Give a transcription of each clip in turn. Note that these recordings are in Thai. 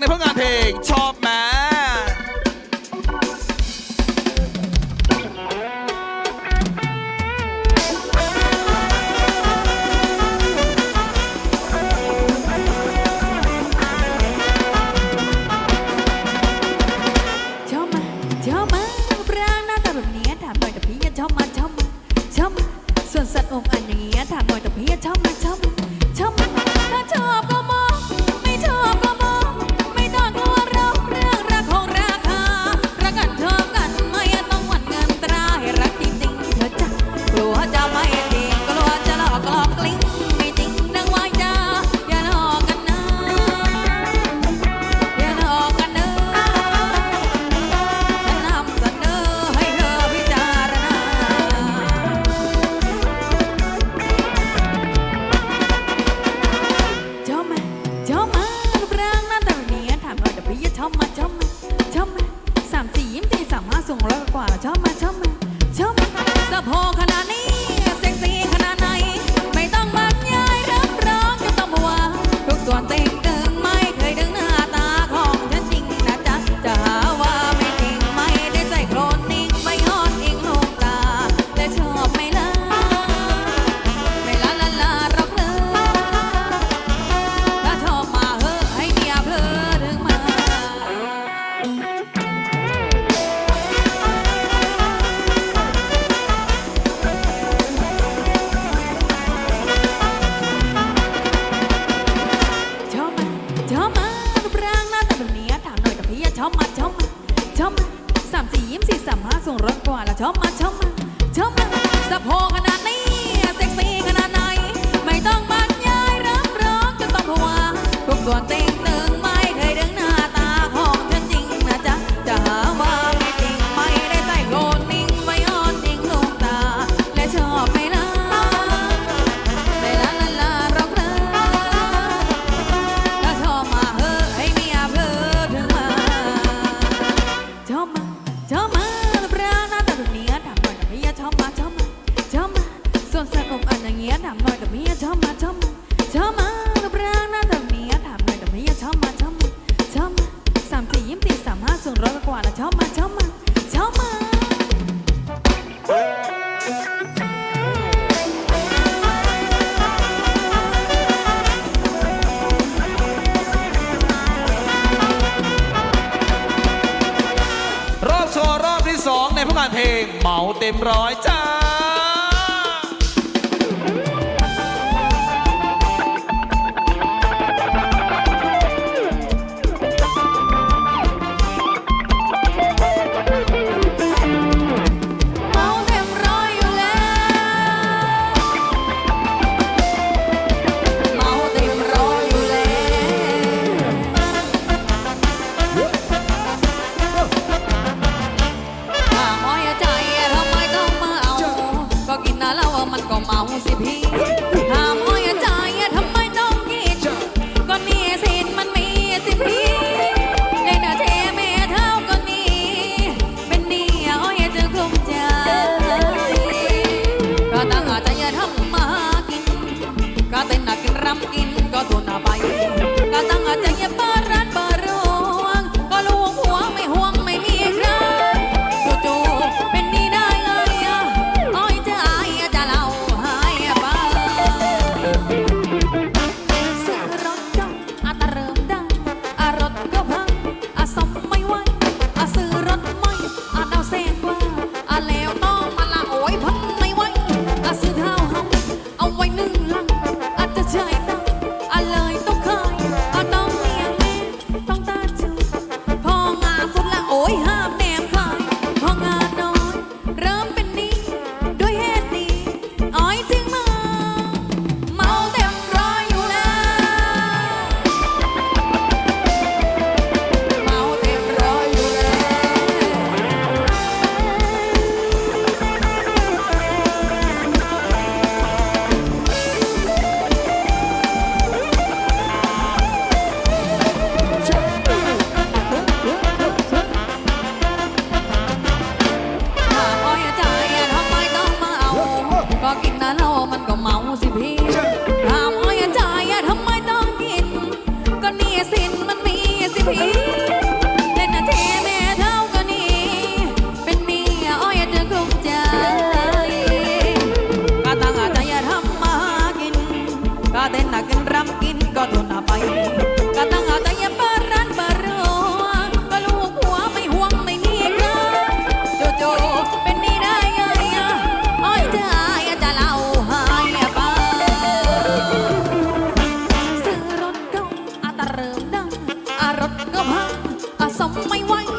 ในผลงานเพลงชอบแมชอบมาชอบมารูปร่างหน้าตาแบบเนี้ยถามหน่อยแต่พี่ชอบมาชอบมาชอบมาส่วนสัตว์องค์อันอย่างเงี้ยถามหน่อยแต่พี่ชอบมาชอบมาชอบมาถ้าชอบก็มอง สูงร้อยกว่าชอบมาชอบมาชอบมาสะโพกขนาดนี้ ชอบมาชอบมาชอบมาสามสี่ยิ้มสี่สามห้าส่งร้อนกว่าละชอบมาชอบมาชอบมาสะโพกขนาดนี้เซ็กซี่ขนาดไหน ไม่ต้องบรรยายรับรองจะต้องหัวทุกส่วนเต้ นสัตว์อกอันอย่างเงี้ยถามหน่อยแต่พี่ชอบมาชอบมาชอบมารูปร่างหน้าตาแบบนี้ถามหน่อยแต่พี่ชอบมาชอบมาชอบมาสามสี่ยิ้มสี่สามห้าสูงร้อยกว่าแล้วชอบมาชอบมาชอบมารอบโชว์รอบที่สองในผลงานเพลงเหมาเต็มร้อยจ้า my wife.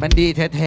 มันดีแท้